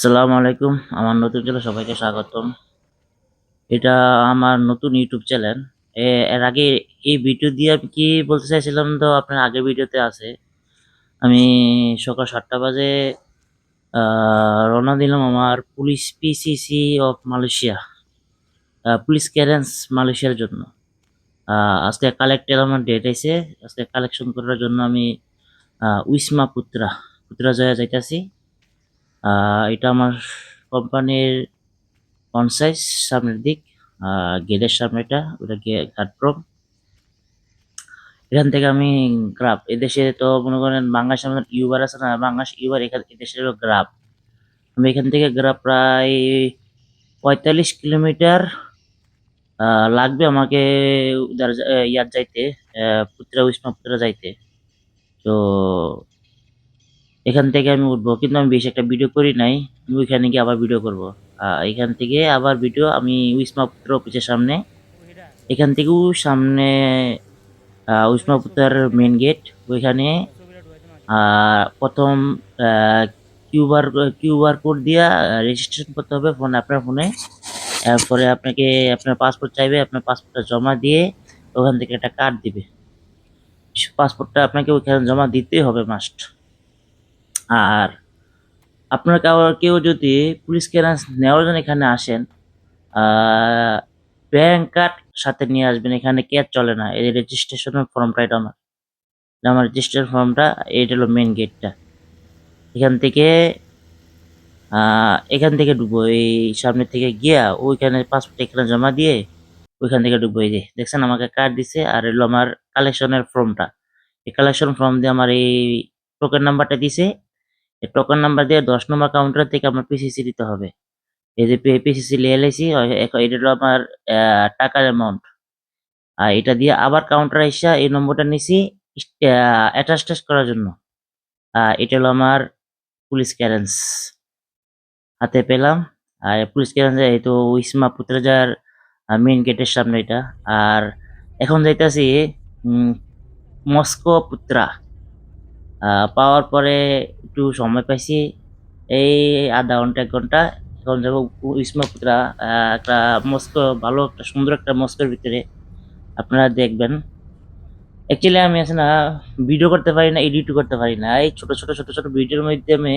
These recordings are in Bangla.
আসসালামু আলাইকুম, আমার নতুন চ্যানেলে সবাইকে স্বাগতম। এটা আমার নতুন ইউটিউব চ্যানেল। এর আগে এই ভিডিও দিয়ে আমি কি বলতে চাইছিলাম তো আপনার আগের ভিডিওতে আছে। আমি সকাল সাতটা বাজে রওনা দিলাম আমার police PCC of Malaysia police clearance মালয়েশিয়ার জন্য। আজকে কালেক্টের আমার ডেট আছে আজকে কালেকশন করার জন্য আমি উইসমা পুত্রা পুত্রা জয়া যাইতাছি। এটা আমার কোম্পানির অনসাইজ সামনের দিক গেটের সামনেটা ওটা ঘাটপ্রম এখান থেকে আমি গ্রাফ এদেশে তো মনে করেন বাংলাদেশ আমাদের ইউবার আছে না, বাংলাদেশ ইউবার এখান এদেশের হলো গ্রাফ আমি এখান থেকে গ্রাফ প্রায় পঁয়তাল্লিশ কিলোমিটার লাগবে আমাকে ইয়ার যাইতে পুত্রা উষ্মা পুত্রা যাইতে। তো এখান থেকে আমি উঠবো। কিন্তু আমি বেশি একটা ভিডিও করি নাই। আমি ওইখানে গিয়ে আবার ভিডিও করব। এখান থেকে আবার ভিডিও আমি উষ্মা পুত্র অফিসের সামনে। এখান থেকেও সামনে উষ্মা মেন গেট ওইখানে। প্রথম কিউআর কিউআর কোড দিয়া রেজিস্ট্রেশন করতে হবে ফোন আপনার ফোনে এরপরে আপনাকে, আপনার পাসপোর্ট চাইবে, আপনার পাসপোর্টটা জমা দিয়ে ওখান থেকে একটা কার্ড দিবে। পাসপোর্টটা আপনাকে ওইখানে জমা দিতেই হবে মাস্ট আর আপনার কাউ কেউ যদি পুলিশ ক্লিয়ারেন্স নেওয়ার জন্য এখানে আসেন ব্যাংক কার্ড সাথে নিয়ে আসবেন। এখানে ক্যাশ চলে না। এই রেজিস্ট্রেশনের ফর্মটা এটা আমার আমার রেজিস্ট্রেশন ফর্মটা এটা হলো মেন গেটটা এখান থেকে এখান থেকে ঢুকবো। এই সামনে থেকে গিয়া ওইখানে পাসপোর্ট এখানে জমা দিয়ে ওইখান থেকে ঢুকবো। এই যে, দেখছেন আমাকে কার্ড দিছে আর এলো আমার কালেকশনের ফর্মটা এই কালেকশন ফর্ম দিয়ে আমার এই টোকেন নাম্বারটা দিছে। টোকেন নাম্বার দিয়ে দশ নম্বর কাউন্টার থেকে আমার পিসিসি দিতে হবে। এই যে পিসিসি লিয়ে এলাইছি এটা হলো আমার টাকার অ্যামাউন্ট আর এটা দিয়ে আবার কাউন্টার এসে এই নম্বরটা নিছি অ্যাটাচ টেস্ট করার জন্য। এটা হলো আমার পুলিশ ক্যারেন্স হাতে পেলাম। আর পুলিশ ক্যারেন্স এই তো উইসমা পুত্রজার মেইন গেটের সামনে এটা। আর এখন যাইতাছি মস্কো পুত্রা। পাওয়ার পরে একটু সময় পাইছি। এই আধা ঘণ্টা এক ঘণ্টা এখন যাব আহ, একটা মস্কো ভালো একটা সুন্দর একটা মস্কোর ভিতরে। আপনারা দেখবেন। অ্যাকচুয়ালি আমি আছে না ভিডিও করতে পারি না এডিট করতে পারি না। এই ছোট ছোট ছোট ছোট ভিডিওর মাধ্যমে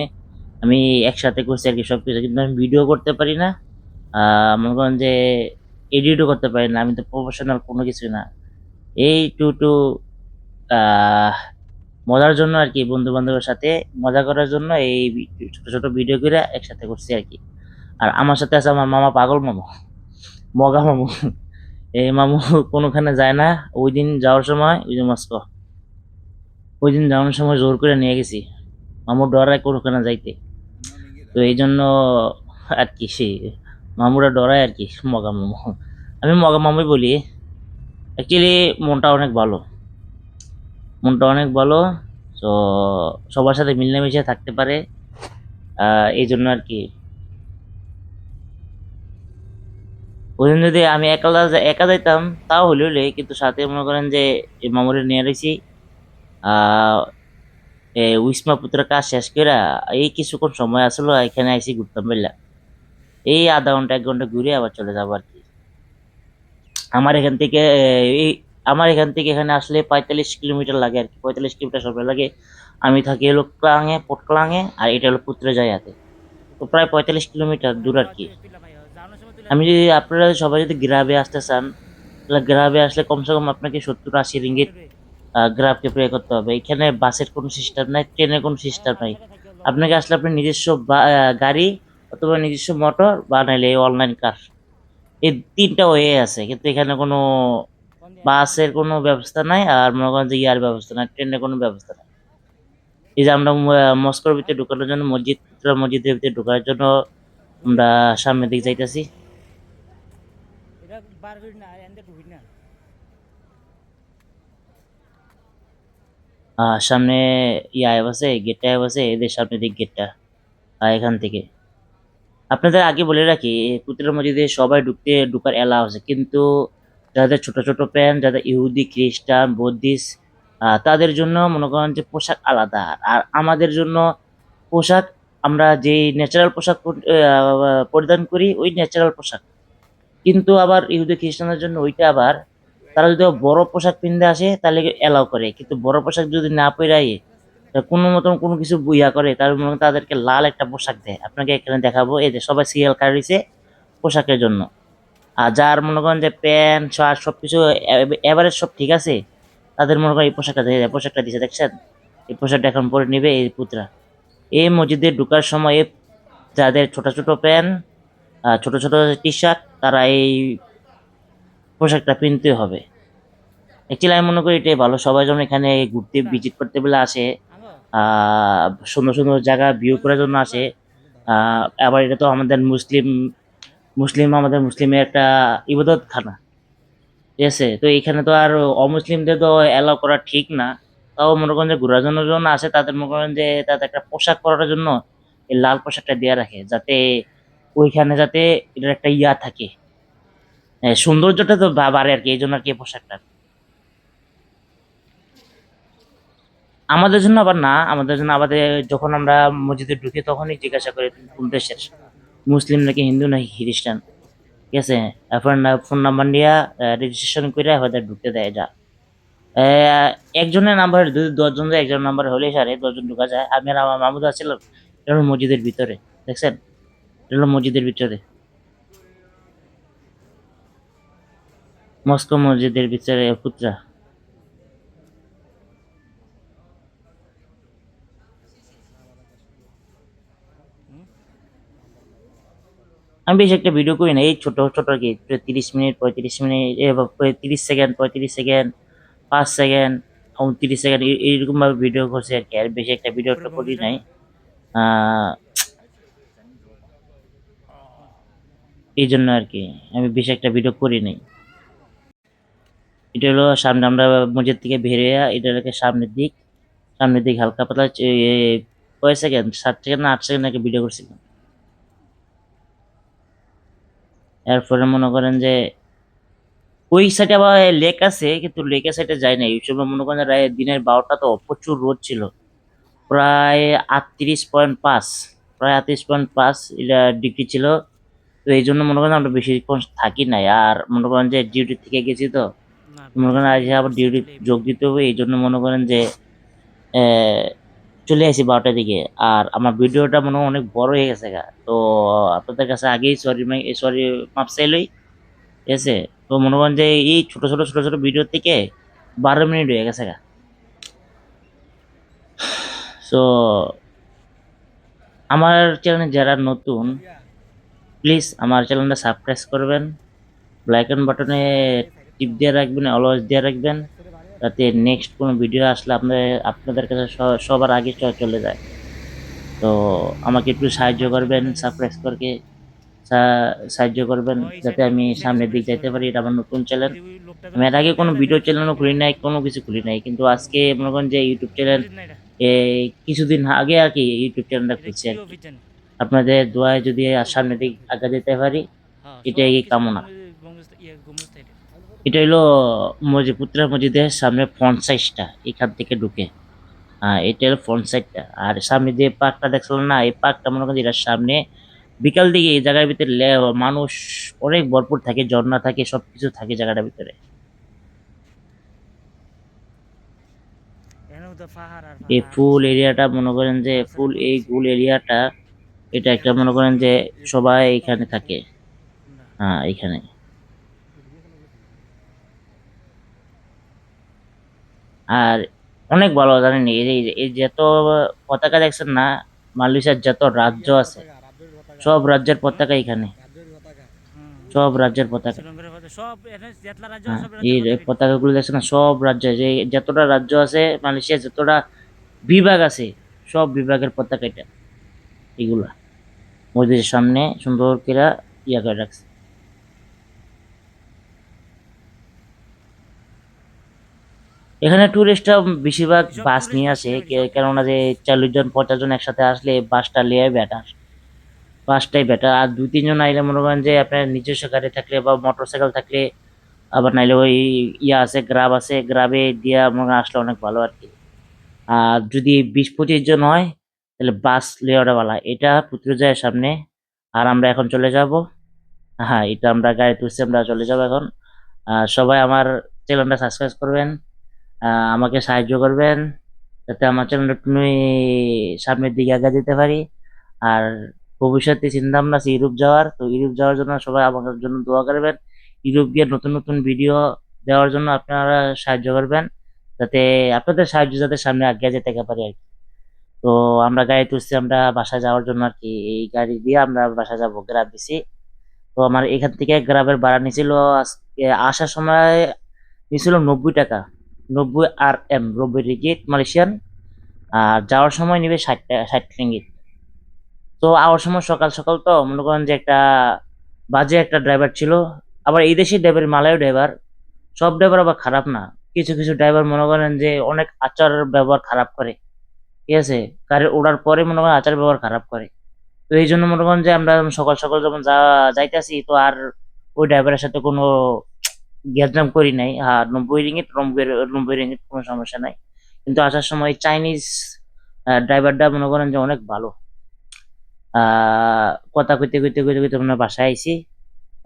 আমি একসাথে করছি আর কি সব কিছু কিন্তু আমি ভিডিও করতে পারি না। মনে করেন যে এডিটও করতে পারি না। আমি তো প্রফেশনাল কোনো কিছুই না। এই টু টু মজার জন্য আর কি বন্ধু বান্ধবের সাথে মজা করার জন্য এই ছোট ছোট ভিডিও করে একসাথে করছি আর কি। আর আমার সাথে আছে আমার মামা পাগল মামু, মগা মামু। এই মামু কোনোখানে যায় না ওই দিন যাওয়ার সময়, ওই যে মস্কো ওই দিন যাওয়ার সময় জোর করে নিয়ে গেছি। মামুর ডরায় কোনোখানে যাইতে। তো এই জন্য আর কি সে মামুরা ডরায় আর কি মগা মামু। আমি মগা মামুই বলি। অ্যাকচুয়ালি মনটা অনেক ভালো। মনটা অনেক ভালো, তো সবার সাথে মিলেমিশে থাকতে পারে এই জন্য আর কি। ওদিন যদি আমি একা একা যাইতাম, তাও হলে হলে, কিন্তু সাথে মনে করেন যে এই মামুরে নিয়ে রয়েছি উইসমা পুত্রের কাজ শেষ করে এই কিছুক্ষণ সময় আসলো, এখানে আইসি ঘুরতাম বুঝলা। এই আধা ঘণ্টা, এক ঘণ্টা ঘুরে আবার চলে যাব আর কি। আমার এখান থেকে এই আমার এখান থেকে এখানে আসলে পঁয়তাল্লিশ কিলোমিটার লাগে আর কি। পঁয়তাল্লিশ কিলোমিটার সময় লাগে। আমি থাকি হলো ক্লাঙে পোটক্লাঙে আর এটা হলো পুত্রে জায়াতে তো প্রায় পঁয়তাল্লিশ কিলোমিটার দূর আর কি। আমি যদি আপনারা সবাই যদি গ্রাবে আসতে চান, তাহলে গ্রাবে আসলে কমসে কম আপনাকে সত্তর আশি রিঙ্গিত গ্রাফকে পে করতে হবে। এখানে বাসের কোনো সিস্টেম নাই, ট্রেনের কোনো সিস্টেম নাই। আপনাকে আসলে আপনার নিজস্ব গাড়ি অথবা নিজস্ব মোটর বা নাইলে অনলাইন কার এই তিনটা ওয়ে আছে। কিন্তু এখানে কোনো বাসের কোনো ব্যবস্থা নাই আর মনে করেন যে ইয়ার ব্যবস্থা নাই ট্রেনের কোনো ব্যবস্থা নাই। এই যে আমরা মস্কোর ভিতরে ঢুকানোর জন্য মসজিদ মসজিদের ভিতরে ঢোকার জন্য আমরা সামনের দিকে যাইতাছি। সামনে ইয়ে বসে গেটটা বসে এদের সামনে দিক গেটটা আর এখান থেকে। আপনাদের আগে বলে রাখি পুত্রের মসজিদে সবাই ঢুকতে ঢুকার এলাও আছে কিন্তু যাদের ছোট ছোট প্যান্ট, যাদের ইহুদি, খ্রিস্টান, বৌদ্ধিস্ট তাদের জন্য মনে করেন যে পোশাক আলাদা। আর আমাদের জন্য পোশাক, আমরা যে ন্যাচারাল পোশাক পরিধান করি, ওই ন্যাচারাল পোশাক। কিন্তু আবার ইহুদি, খ্রিস্টানদের জন্য ওইটা আবার, তারা যদি বড় পোশাক পিনতে আসে, তাহলে এলাও করে। কিন্তু বড় পোশাক যদি না পরাই কোনো মতন কোনো কিছু বুইয়া করে, তার মনে তাদেরকে লাল একটা পোশাক দেয়। আপনাকে এখানে দেখাবো, এই যে সবাই সিরিয়াল কাটিছে পোশাকের জন্য। আর যার মনে করেন যে প্যান্ট, শার্ট সব কিছু এভারেজ সব ঠিক আছে, তাদের মনে করেন এই পোশাকটা দিয়ে পোশাকটা দিছে, দেখছেন? এই পোশাকটা এখন পরে নিবে এই পুত্রা। এই মসজিদে ঢুকার সময় যাদের ছোট ছোট প্যান্ট ছোট ছোট টি শার্ট তারা এই পোশাকটা কিনতে হবে। অ্যাকচুয়ালি আমি মনে করি এটাই ভালো, সবাই যখন এখানে ঘুরতে ভিজিট করতে বেলা আসে সুন্দর সুন্দর জায়গা ভিউ করার জন্য আসে। আবার এটা তো আমাদের মুসলিম মুসলিম, আমাদের মুসলিমের একটা ইবাদত খানা। ঠিক আছে? তো এখানে তো আর অমুসলিমদের তো অ্যালাউ করা ঠিক না। তাও মনে করেন যে ঘোরার জন্য যখন আসে তাদের মনে করেন যে তাদের একটা পোশাক পরার জন্য এই লাল পোশাকটা দেওয়া রাখে, যাতে ওইখানে যাতে এটার একটা ইয়া থাকে। সৌন্দর্যটা তো বাড়ে আর কি এই জন্য আর কি পোশাকটা। আমাদের জন্য আবার না, আমাদের জন্য আমাদের যখন আমরা মসজিদে ঢুকি তখনই জিজ্ঞাসা করি কোন দেশের? মুসলিম নাকি হিন্দু নাকি খ্রিস্টান? ঠিক আছে? এখন ফোন নাম্বার নিয়ে রেজিস্ট্রেশন করে হয়তো ঢুকতে দেয়, যা। একজনের নাম্বার যদি দশজন যায় একজনের নাম্বার হলে সারে, দশজন ঢুকা যায়। আমি আর আমার মামুদা ছিলাম, এটা মসজিদের ভিতরে, দেখছেন? এটা মসজিদের ভিতরে। মস্কো মসজিদের ভিতরে, পুত্রা। আমি বেশি একটা ভিডিও করি না, এই ছোট ছোট আর কি, তিরিশ মিনিট, পঁয়ত্রিশ মিনিট তিরিশ সেকেন্ড পঁয়ত্রিশ সেকেন্ড পাঁচ সেকেন্ড উনত্রিশ সেকেন্ড এইরকম ভাবে ভিডিও করছে আর কি, আর বেশি একটা ভিডিও একটা করি নাই। এই জন্য আর কি, আমি বেশি একটা ভিডিও করি নাই। এটা হলো সামনে আমরা মসজিদ থেকে বেরিয়ে এটা হলো সামনের দিক সামনের দিক হালকা পাতলা কয় সেকেন্ড সাত সেকেন্ড না আট সেকেন্ড একটা ভিডিও করছিলাম। এরপরে মনে করেন যে ওই সাইডে আবার লেক আছে কিন্তু লেকের সাইডে যায় না এই সময় মনে করেন রায় দিনের বারোটা তো প্রচুর রোদ ছিল। প্রায় আটত্রিশ পয়েন্ট পাঁচ প্রায় আটত্রিশ পয়েন্ট পাঁচ এটা ডিগ্রি ছিল। তো এই জন্য মনে করেন আমরা বেশিক্ষণ থাকি নাই। আর মনে করেন যে ডিউটি থেকে গেছি তো মনে করেন আজ আবার ডিউটি যোগ দিতে হবে। এই জন্য মনে করেন যে আহ, চলে আসি বারোটার দিকে। আর আমার ভিডিওটা মনে হয় অনেক বড় হয়ে গেছে গা। তো আপনাদের কাছে আগেই সরি সরি মাপ চাইলই ঠিক আছে? তো মনে করেন যে এই ছোট ছোট ছোট ছোট ভিডিও থেকে বারো মিনিট হয়ে গেছে গা। সো আমার চ্যানেলে যারা নতুন প্লিজ আমার চ্যানেলটা সাবস্ক্রাইব করবেন। লাইকন বাটনে টিপ দিয়ে রাখবেন অলওয়েজ দিয়ে রাখবেন। যাতে নেক্সট কোনো ভিডিও আসলে আপনাদের আপনাদের কাছে সবার আগে চলে যায়। তো আমাকে একটু সাহায্য করবেন সাবস্ক্রাইব করকে। সাহায্য করবেন যাতে আমি সামনের দিক যাইতে পারি এটা আমার নতুন চ্যানেল আমি এর আগে কোনো ভিডিও চ্যানেলও খুলি নাই কোনো কিছু খুলি নাই। কিন্তু আজকে মনে করেন যে ইউটিউব চ্যানেল কিছুদিন আগে আর কি ইউটিউব চ্যানেলটা খুলছি আর আপনাদের দোয়ায় যদি আর সামনের দিক আগে যেতে পারি হ্যাঁ এটাই কামনা। এটা হলো মসজিদ পুত্রা মসজিদের সামনে ফ্রন্ট সাইডটা এখান থেকে ঢুকে। হ্যাঁ এটা হলো ফ্রন্ট সাইডটা আর সামনে যে পার্কটা দেখছিলাম না এই পার্কটা মনে করেন এটার সামনে বিকাল দিকে এই জায়গার ভিতরে লে- মানুষ অনেক ভরপুর থাকে ঝর্ণা থাকে সবকিছু থাকে জায়গাটার ভিতরে। এই ফুল এরিয়াটা মনে করেন যে ফুল এই গুল এরিয়াটা এটা একটা মনে করেন যে সবাই এখানে থাকে। হ্যাঁ এখানে। আর অনেক ভালো জানেন এই যে- এই যত পতাকা দেখছেন না মালয়েশিয়ার যত রাজ্য আছে সব রাজ্যের পতাকা এখানে। সব রাজ্যের পতাকা। হ্যাঁ এই পতাকাগুলো দেখছেন না সব রাজ্য যে যতটা রাজ্য আছে মালয়েশিয়ার যতটা বিভাগ আছে সব বিভাগের পতাকা এটা। এগুলা। মসজিদের সামনে সুন্দর করে ইয়া করে রাখছে। এখানে টুরিস্টরা বেশিরভাগ বাস নিয়ে আসে কেননা যে চল্লিশ জন পঞ্চাশ জন একসাথে আসলে বাসটা লিয়ে বেটার বাসটাই বেটার আর দুই তিনজন আইলে মনে করেন যে আপনার নিজস্ব গাড়ি থাকলে বা মোটর সাইকেল থাকলে আবার নাইলে ওই ইয়া আছে গ্রাব আছে গ্রাবে দিয়া মনে আসলে অনেক ভালো আর কি। আর যদি বিশ পঁচিশ জন হয় তাহলে বাস লেওয়ারওয়ালা এটা পুত্রজয়ের সামনে। আর আমরা এখন চলে যাব। হ্যাঁ এটা আমরা গাড়ি তুলছি আমরা চলে যাব এখন। সবাই আমার চ্যানেলটা সাবস্ক্রাইব করবেন। আমাকে সাহায্য করবেন যাতে আমার চ্যানেলটা একটু সামনের দিকে আগে যেতে পারি। আর ভবিষ্যতে চিন্তা ভাবনা আছে ইউরোপ যাওয়ার, তো ইউরোপ যাওয়ার জন্য সবাই আমার জন্য দোয়া করবেন। ইউরোপ গিয়ে নতুন নতুন ভিডিও দেওয়ার জন্য আপনারা সাহায্য করবেন, যাতে আপনাদের সাহায্য যাতে সামনে আগে যেতে পারি আর কি। তো আমরা গাড়ি তুলছি, আমরা বাসা যাওয়ার জন্য আর কি, এই গাড়ি দিয়ে আমরা বাসা যাব গ্রাম দিছি। তো আমার এখান থেকে গ্রামের ভাড়া নিছিল, আজকে আসার সময় নিছিল নব্বই টাকা। নব্বই আর এম নব্বই রিগিট মালয়েশিয়ান, আর যাওয়ার সময় নিবে ষাট টাকা, ষাট রিঙ্গিত। তো আওয়ার সময় সকাল সকাল তো মনে করেন যে একটা বাজে একটা ড্রাইভার ছিল। আবার এই দেশের ড্রাইভার মালয় ড্রাইভার সব ড্রাইভার আবার খারাপ না। কিছু কিছু ড্রাইভার মনে করেন যে অনেক আচার ব্যবহার খারাপ করে। ঠিক আছে? গাড়ি ওড়ার পরে মনে করেন আচার ব্যবহার খারাপ করে। তো এই জন্য মনে করেন যে আমরা সকাল সকাল যখন যা, যাইতেছি তো আর ওই ড্রাইভারের সাথে কোনো গ্যাজাম করি নাই। আর নব্বই রিঙ্গিত নব্বই রিঙ্গিত কোনো সমস্যা নাই। কিন্তু আসার সময় চাইনিজ ড্রাইভারটা মনে করেন যে অনেক ভালো। কথা কইতে কইতে কইতে কইতে আমরা বাসায় আইসি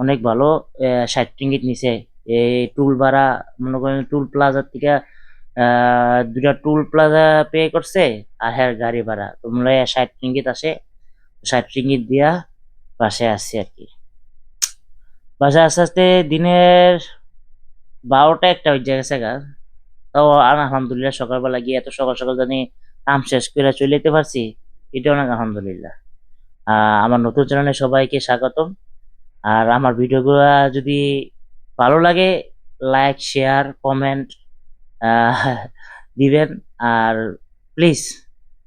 অনেক ভালো ষাট রিঙ্গিত নিছে। এই টুল ভাড়া, মনে করেন টুল প্লাজার থেকে দুটা টুল প্লাজা পে করছে আর হ্যাঁ গাড়ি ভাড়া। তোমরা ষাট রিঙ্গিত আসে ষাট রিঙ্গিত দিয়া বাসায় আসছি আর কি। বাসায় আস্তে আস্তে দিনের বারোটা একটা হয়ে গেছে গা। তাও আলহামদুলিল্লাহ সকালবেলা গিয়ে এত সকাল সকাল জানি কাম শেষ করে চলে যেতে পারছি এটা অনেক আলহামদুলিল্লাহ। আমার নতুন চ্যানেলে সবাইকে স্বাগতম। আর আমার ভিডিওগুলো যদি ভালো লাগে, লাইক, শেয়ার, কমেন্ট দিবেন। আর প্লিজ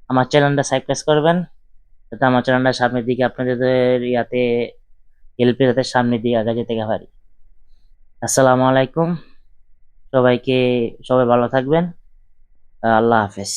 আমার চ্যানেলটা সাবস্ক্রাইব করবেন, যাতে আমার চ্যানেলটা সামনের দিকে আপনাদের ইয়াতে হেল্পে যাতে সামনের দিকে আগে যেতে পারি। আসসালামু আলাইকুম। সবাইকে সবাই ভালো থাকবেন। আল্লাহ হাফেজ।